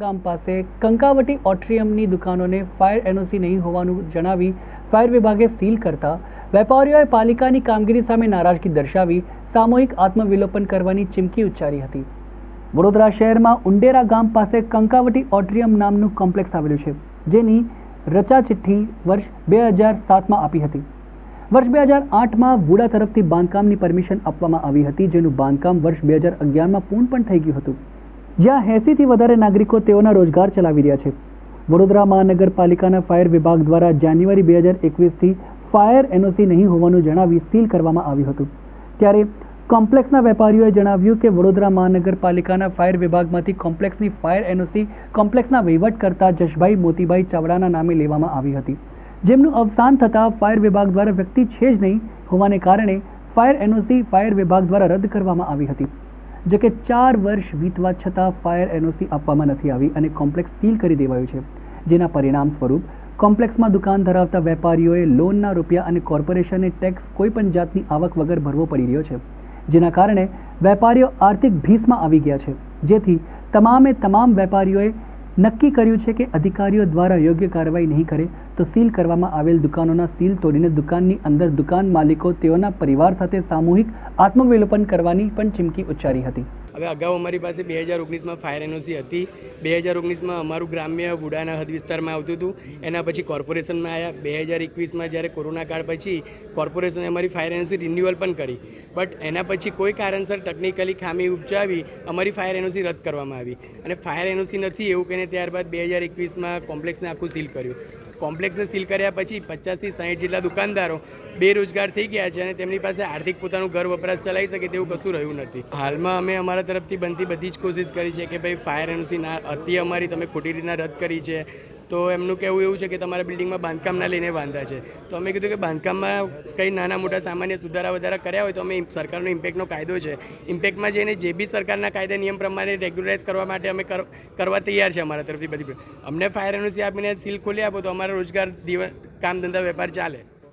ગામ પાસે Kankavati ઓટ્રિયમની દુકાનોને fire NOC નહીં હોવાનું જણાવી ફાયર વિભાગે સીલ કરતા વેપારીઓએ પાલિકાની કામગીરી સામે નારાજગી દર્શાવી સામૂહિક આત્મવિલોપન કરવાની ચીમકી ઉચ્ચારી હતી. વડોદરા શહેરમાં ઉંડેરા ગામ પાસે કંકાવટી ઓટ્રિયમ નામનું કોમ્પ્લેક્સ આવેલું છે, જેની રચા ચિઠ્ઠી વર્ષ બે હજાર સાતમાં આપી હતી. વર્ષ બે હજાર આઠમાં વુડા તરફથી બાંધકામની પરમિશન આપવામાં આવી હતી, જેનું બાંધકામ વર્ષ બે હજાર અગિયારમાં પૂર્ણ પણ થઈ ગયું હતું. જ્યાં એંસીથી વધારે નાગરિકો તેઓના રોજગાર ચલાવી રહ્યા છે. વડોદરા મહાનગરપાલિકાના ફાયર વિભાગ દ્વારા જાન્યુઆરી બે હજાર એકવીસથી ફાયર એનઓસી નહીં હોવાનું જણાવી સીલ કરવામાં આવ્યું હતું. ત્યારે કોમ્પ્લેક્સના વેપારીઓએ જણાવ્યું કે વડોદરા મહાનગરપાલિકાના ફાયર વિભાગમાંથી કોમ્પ્લેક્સની ફાયર એનઓસી કોમ્પ્લેક્સના વહીવટ કરતા જશભાઈ મોતીભાઈ ચાવડાના નામે લેવામાં આવી હતી. જેમનું અવસાન થતાં ફાયર વિભાગ દ્વારા વ્યક્તિ છે જ નહીં હોવાને કારણે ફાયર એનઓસી ફાયર વિભાગ દ્વારા રદ કરવામાં આવી હતી. જો કે ચાર વર્ષ વીતવા છતાં ફાયર એનઓસી આપવામાં નથી આવી અને કોમ્પ્લેક્સ સીલ કરી દેવાયું છે. જેના પરિણામ સ્વરૂપ કોમ્પ્લેક્સમાં દુકાન ધરાવતા વેપારીઓએ લોનના રૂપિયા અને કોર્પોરેશનને ટેક્સ કોઈપણ જાતની આવક વગર ભરવો પડી રહ્યો છે. જેના કારણે વેપારીઓ આર્થિક ભીસમાં આવી ગયા છે. જેથી તમામે તમામ વેપારીઓએ નક્કી કર્યું છે કે અધિકારીઓ દ્વારા યોગ્ય કાર્યવાહી નહીં કરે તો સીલ કરવામાં આવેલ દુકાનોના સીલ તોડીને દુકાનની અંદર દુકાન માલિકો તેઓના પરિવાર સાથે સામૂહિક આત્મવિલોપન કરવાની પણ ચીમકી ઉચ્ચારી હતી. હવે અગાઉ અમારી પાસે બે હજાર ઓગણીસમાં ફાયર એનઓસી હતી. બે હજાર ઓગણીસમાં અમારું ગ્રામ્ય વુડાના હદ વિસ્તારમાં આવતું હતું. એના પછી કોર્પોરેશનમાં આવ્યા બે હજાર એકવીસમાં જ્યારે કોરોના કાળ પછી કોર્પોરેશને અમારી ફાયર એનઓસી રિન્યુઅલ પણ કરી. બટ એના પછી કોઈ કારણસર ટેકનિકલી ખામી ઉપજાવી અમારી ફાયર એનઓસી રદ કરવામાં આવી. અને ફાયર એનઓસી નથી એવું કહીને ત્યારબાદ બે હજાર એકવીસમાં કોમ્પ્લેક્સને આખું સીલ કર્યું. કોમ્પ્લેક્સને સીલ કર્યા પછી પચાસથી સાઠ જેટલા દુકાનદારો બેરોજગાર થઈ ગયા છે અને તેમની પાસે આર્થિક પોતાનું ઘર વપરાશ ચલાવી શકે તેવું કશું રહ્યું નથી. હાલમાં અમે અમારા તરફથી બનતી બધી જ કોશિશ કરી છે કે ભાઈ ફાયર એનઓસી ના હતી અમારી તમે ખોટી રીતના રદ કરી છે. તો એમનું કહેવું એવું છે કે તમારા બિલ્ડિંગમાં બાંધકામના લઈને બાંધા છે. તો અમે કીધું કે બાંધકામમાં કંઈ નાના મોટા સામાન્ય સુધારા વધારા કર્યા હોય તો અમે સરકારનો ઇમ્પેક્ટનો કાયદો છે. ઇમ્પેક્ટમાં જઈને જે બી સરકારના કાયદા નિયમ પ્રમાણે રેગ્યુલાઇઝ કરવા માટે અમે કર- કરવા તૈયાર છે અમારા તરફથી બધી અમને ફાયર એનઓસી આપીને સીલ ખોલી આપો તો અમારા રોજગાર દિવસ કામ ધંધા વેપાર ચાલે.